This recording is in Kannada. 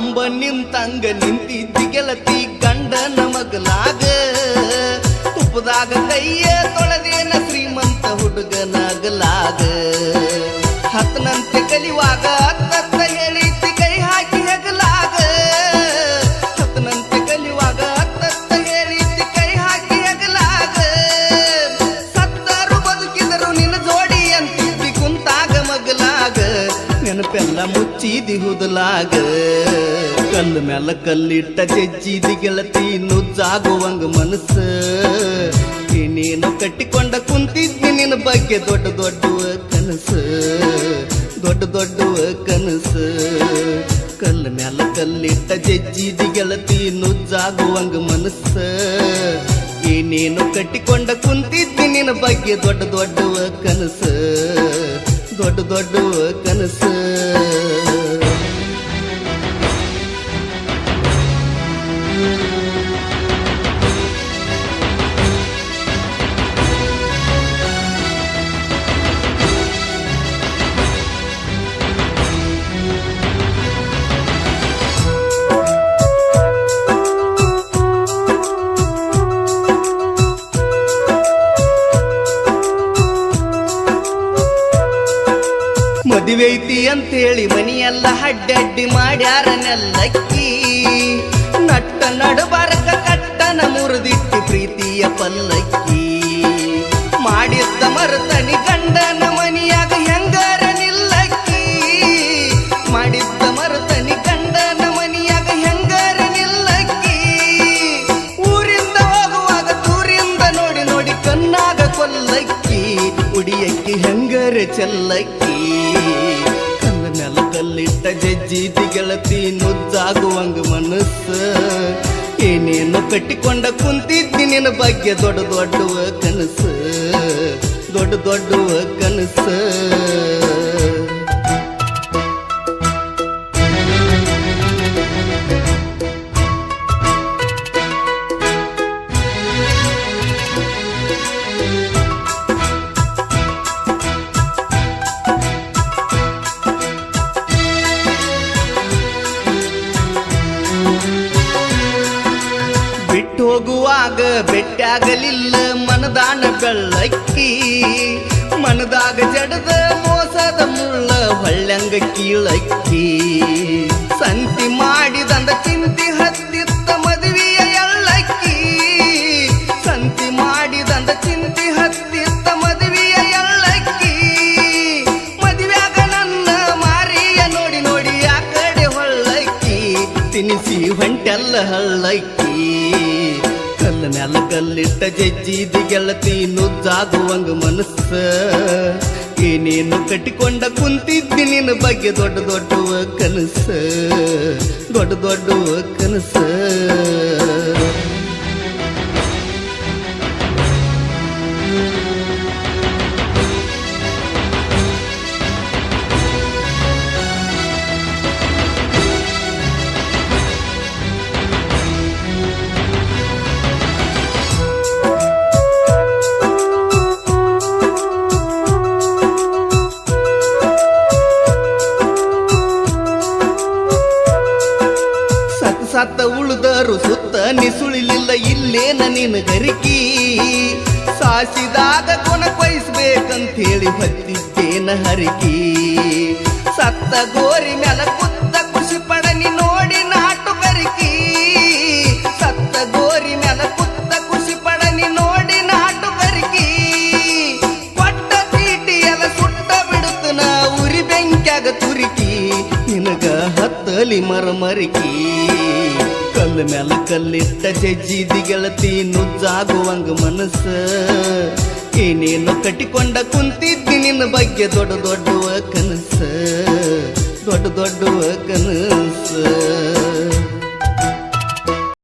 ಕಂಬ ನಿಂತಂಗ ನಿಂತಿದ್ದಿ ಗಂಡ ಗಂಡನ ಮಗಲಾಗ ತುಪ್ಪದಾಗ ಕೈಯ ತೊಳೆದೇನ ಶ್ರೀಮಂತ ಹುಡುಗನಾಗಲಾಗ ನೆನಪೆಲ್ಲ ಮುಚ್ಚಿದಿ ಹುದಲಾಗ. ಕಲ್ಲ ಮ್ಯಾಲ ಕಲ್ಲಿಟ್ಟ ಜಜ್ಜಿದಿ ಗೆಳತಿ, ನುಜ್ಜಾಗುವಂಗ ಮನಸ್ಸು. ಏನೇನು ಕಟ್ಟಿಕೊಂಡ ಕುಂತಿದ್ದಿ ನಿನ್ನ ಬಗ್ಗೆ ದೊಡ್ಡ ದೊಡ್ಡ ಕನಸು. ದೊಡ್ಡ ದೊಡ್ಡ ಕನಸು. ಕಲ್ಲ ಮ್ಯಾಲ ಕಲ್ಲಿಟ್ಟ ಜಜ್ಜಿದಿ ಗೆಳತಿ, ನುಜ್ಜಾಗುವಂಗ ಮನಸ್ಸು. ಏನೇನು ಕಟ್ಟಿಕೊಂಡ ಕುಂತಿದ್ದಿ ನಿನ್ನ ಬಗ್ಗೆ ದೊಡ್ಡ ದೊಡ್ಡ ಕನಸು. ದೊಡ್ಡ ದೊಡ್ಡ ಕನಸು. ಮದುವೆ ಐತಿ ಅಂತೇಳಿ ಮನಿಯೆಲ್ಲ ಅಡ್ಡಡ್ಡಿ ಮಾಡ್ಯಾರನೆಲ್ಲಕ್ಕಿ ನಟ್ಟ ನಡಬಾರಕ ಕಟ್ಟನ ಮುರಿದಿಟ್ಟು ಪ್ರೀತಿಯ ಪಲ್ಲಕ್ಕಿ. ಮಾಡಿದ್ದ ಮರುತನಿ ಗಂಡನ ಮನಿಯಾಗ ಹೆಂಗಾರ ನಿಲ್ಲಕ್ಕಿ. ಮಾಡಿದ್ದ ಮರುತನಿ ಗಂಡನ ಮನಿಯಾಗ ಹೆಂಗಾರ ನಿಲ್ಲಕ್ಕಿ. ಊರಿಂದ ಹೋಗುವಾಗ ದೂರಿಂದ ನೋಡಿ ನೋಡಿ ಕಣ್ಣಾಗ ಕೊಲ್ಲಕ್ಕಿ. ಉಡಿಯಕ್ಕಿ ಹೆಂಗರ ಚೆಲ್ಲಕ್ಕಿ. ಕಲ್ಲಿಟ್ಟ ತಿಗಳತಿ ಗೆಳತಿ ನುಜ್ಜಾಗುವಂಗ ಮನಸ್ಸ. ಏನೇನು ಕಟ್ಟಿಕೊಂಡ ಕುಂತಿದ್ದಿ ನಿನ್ನ ಬಗ್ಗೆ ದೊಡ್ಡ ದೊಡ್ಡವ ಕನಸು. ದೊಡ್ಡ ದೊಡ್ಡವ ಕನಸು. ಬಿಟ್ಟು ಹೋಗುವಾಗ ಬೆಟ್ಟಾಗಲಿಲ್ಲ ಮನದಾನ ಬೆಳ್ಳಕ್ಕಿ. ಮನದಾಗ ಜಡದ ಮೋಸದ ಮುಳ್ಳ ಹೊಳ್ಳಂಗ ಕೀಳಕ್ಕಿ. ಸಂತಿ ಮಾಡಿದಂದ ಚಿಂತಿ ಹತ್ತಿತ್ತ ಮದುವೆಯ ಎಳ್ಳಕ್ಕಿ. ಸಂತಿ ಮಾಡಿದಂದ ಚಿಂತಿ ಹತ್ತಿತ್ತ ಮದುವೆಯ ಎಳ್ಳಕ್ಕಿ. ಮದುವೆಯಾಗ ನನ್ನ ಮಾರಿಯ ನೋಡಿ ನೋಡಿ ಆ ಕಡೆ ಹೊಳ್ಳಕ್ಕಿ. ತಿನಿಸಿ ಹೊಂಟೆಲ್ಲ ಹಳ್ಳಕ್ಕಿ. ಕಲ್ಲ ನೆಲ ಕಲ್ಲಿಟ್ಟ ಜಜ್ಜಿದಿ ಗೆಳತಿ ನುಜ್ಜಾಗುವಂಗ ಮನಸ್ಸ. ಏನೇನು ಕಟ್ಟಿಕೊಂಡ ಕುಂತಿದ್ದಿ ನಿನ್ನ ಬಗ್ಗೆ ದೊಡ್ಡ ದೊಡ್ಡ ಕನಸ. ದೊಡ್ಡ ದೊಡ್ಡ ಕನಸ. ನಿಸುಳಿಲಿಲ್ಲ ಇಲ್ಲೇನ ನಿನ್ನ ಗರಿಕಿ? ಸಾಸಿದಾಗ ಕೊನ ಹೇಳಿ ಹೊತ್ತಿದ್ದೇನ ಹರಿಕಿ? ಸತ್ತ ಗೋರಿ ಮ್ಯಾಲ ಕುತ್ತ ಖುಷಿ ಪಡನಿ ನೋಡಿ ನಾಟು ಗರಿಕಿ? ಸತ್ತ ಗೋರಿ ಮ್ಯಾಲ ಕುತ್ತ ಖುಷಿ ಪಡನಿ ನೋಡಿ ನಾಟು ಗರಿಕಿ? ಕೊಟ್ಟ ಚೀಟಿ ಎಲ್ಲ ಸುಟ್ಟ ಬಿಡುತ್ತ ಉರಿ ಬೆಂಕ್ಯಾಗ ತುರಿಕಿ? ನಿನಗ ಹತ್ತಲಿ ಮರಮರಿಕಿ? ಕಲ್ಲ ಮ್ಯಾಲ ಕಲ್ಲಿಟ್ಟ ಜಜ್ಜಿದಿ ಗೆಳತಿ ನುಜ್ಜಾಗುವಂಗ ಮನಸ್ಸ. ಏನೇನು ಕಟ್ಟಿಕೊಂಡ ಕುಂತಿದ್ದಿ ನಿನ್ನ ಬಗ್ಗೆ ದೊಡ್ಡ ದೊಡ್ಡ ಕನಸ. ದೊಡ್ಡ ದೊಡ್ಡ ಕನಸ.